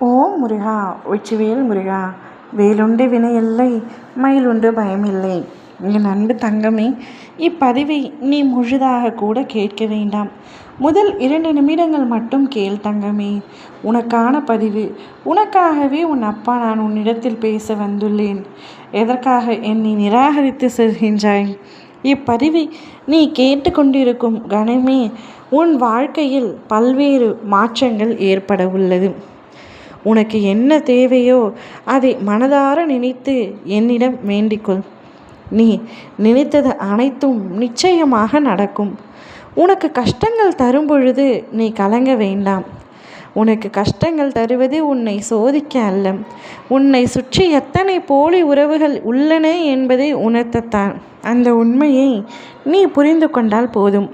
ஓம் முருகா உச்சிவேல் முருகா வேலுண்டு வினை இல்லை மயிலுண்டு பயமில்லை. என் அன்பு தங்கமே இப்பதிவை நீ முழுதாக கூட கேட்க வேண்டாம். முதல் இரண்டு நிமிடங்கள் மட்டும் கேள் தங்கமே. உனக்கான பதிவு உனக்காகவே உன் அப்பா நான் உன்னிடத்தில் பேச வந்துள்ளேன். எதற்காக என்னை நிராகரித்து செல்கின்றாய்? இப்பதிவை நீ கேட்டுக்கொண்டிருக்கும் கணமே உன் வாழ்க்கையில் பல்வேறு மாற்றங்கள் ஏற்பட உள்ளது. உனக்கு என்ன தேவையோ அதை மனதார நினைத்து என்னிடம் வேண்டிக்கொள். நீ நினைத்தது அனைத்தும் நிச்சயமாக நடக்கும். உனக்கு கஷ்டங்கள் தரும் பொழுது நீ கலங்க வேண்டாம். உனக்கு கஷ்டங்கள் தருவது உன்னை சோதிக்க அல்ல. உன்னை சுற்றி எத்தனை போலி உறவுகள் உள்ளன என்பதை உணர்த்தத்தான். அந்த உண்மையை நீ புரிந்து கொண்டால் போதும்.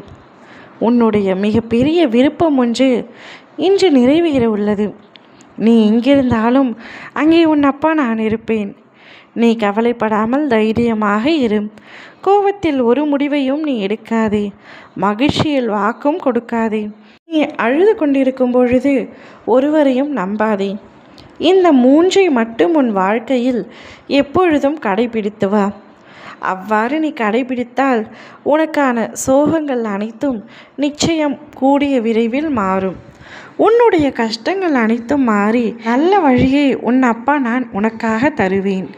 உன்னுடைய மிகப்பெரிய விருப்பம் ஒன்று இன்று நிறைவேற உள்ளது. நீ எங்கிருந்தாலும் அங்கே உன் அப்பா நான் இருப்பேன். நீ கவலைப்படாமல் தைரியமாக இரு. கோபத்தில் ஒரு முடிவையும் நீ எடுக்காதே. மகிழ்ச்சியில் வாக்கும் கொடுக்காதே. நீ அழுது கொண்டிருக்கும் பொழுது ஒருவரையும் நம்பாதே. இந்த மூன்றை மட்டும் உன் வாழ்க்கையில் எப்பொழுதும் கடைபிடித்து வா. அவ்வாறு நீ கடைபிடித்தால் உனக்கான சோகங்கள் அனைத்தும் நிச்சயம் கூடிய விரைவில் மாறும். உன்னுடைய கஷ்டங்கள் அனைத்தும் மாறி நல்ல வழியை உன் அப்பா நான் உனக்காக தருவேன்.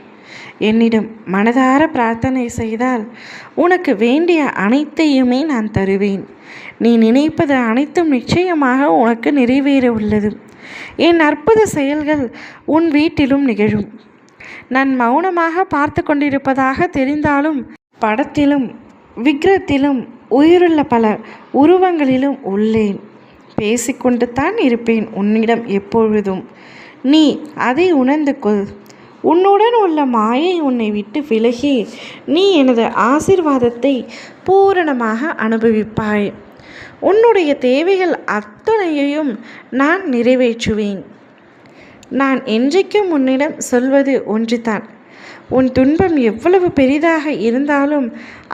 என்னிடம் மனதார பிரார்த்தனை செய்தால் உனக்கு வேண்டிய அனைத்தையுமே நான் தருவேன். நீ நினைப்பது அனைத்தும் நிச்சயமாக உனக்கு நிறைவேற உள்ளது. என் அற்புத செயல்கள் உன் வீட்டிலும் நிகழும். நான் மௌனமாக பார்த்து கொண்டிருப்பதாக தெரிந்தாலும் படத்திலும் விக்கிரத்திலும் உயிருள்ள பல உருவங்களிலும் உள்ளேன். பேசிக்கொண்டு தான் இருப்பேன் உன்னிடம் எப்பொழுதும். நீ அதை உணர்ந்து கொள் உன்னுடன் உள்ள மாயை உன்னை விட்டு விலகி நீ எனது ஆசிர்வாதத்தை பூரணமாக அனுபவிப்பாய். உன்னுடைய தேவைகள் அத்தனையையும் நான் நிறைவேற்றுவேன். நான் என்றைக்கும் உன்னிடம் சொல்வது ஒன்றுதான். உன் துன்பம் எவ்வளவு பெரிதாக இருந்தாலும்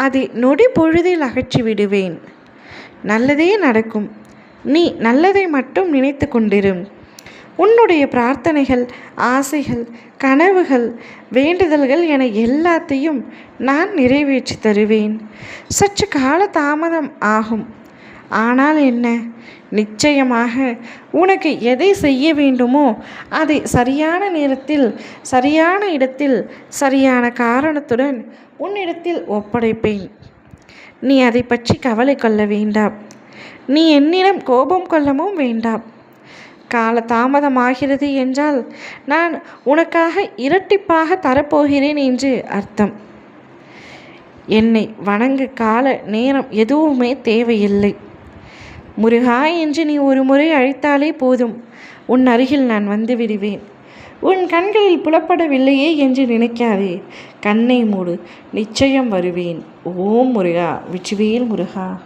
அதை நொடி பொழுதில் அகற்றி விடுவேன் நல்லதே நடக்கும். நீ நல்லதை மட்டும் நினைத்து கொண்டிரு. உன்னுடைய பிரார்த்தனைகள் ஆசைகள் கனவுகள் வேண்டுதல்கள் என எல்லாத்தையும் நான் நிறைவேற்றி தருவேன். சற்று கால தாமதம் ஆகும். ஆனால் என்ன? நிச்சயமாக உனக்கு எதை செய்ய வேண்டுமோ அதை சரியான நேரத்தில் சரியான இடத்தில் சரியான காரணத்துடன் உன்னிடத்தில் ஒப்படைப்பேன். நீ அதை பற்றி கவலை கொள்ள வேண்டாம். நீ என்னிடம் கோபம் கொள்ளவும் வேண்டாம். கால தாமதமாகிறது என்றால் நான் உனக்காக இரட்டிப்பாக தரப்போகிறேன் என்று அர்த்தம். என்னை வணங்க கால நேரம் எதுவுமே தேவையில்லை. முருகா என்று நீ ஒரு முறை அழைத்தாலே போதும். உன் அருகில் நான் வந்து விடுவேன். உன் கண்களில் புலப்படவில்லையே என்று நினைக்காதே. கண்ணை மூடு. நிச்சயம் வருவேன். ஓம் முருகா. விச்சுவேல் முருகா.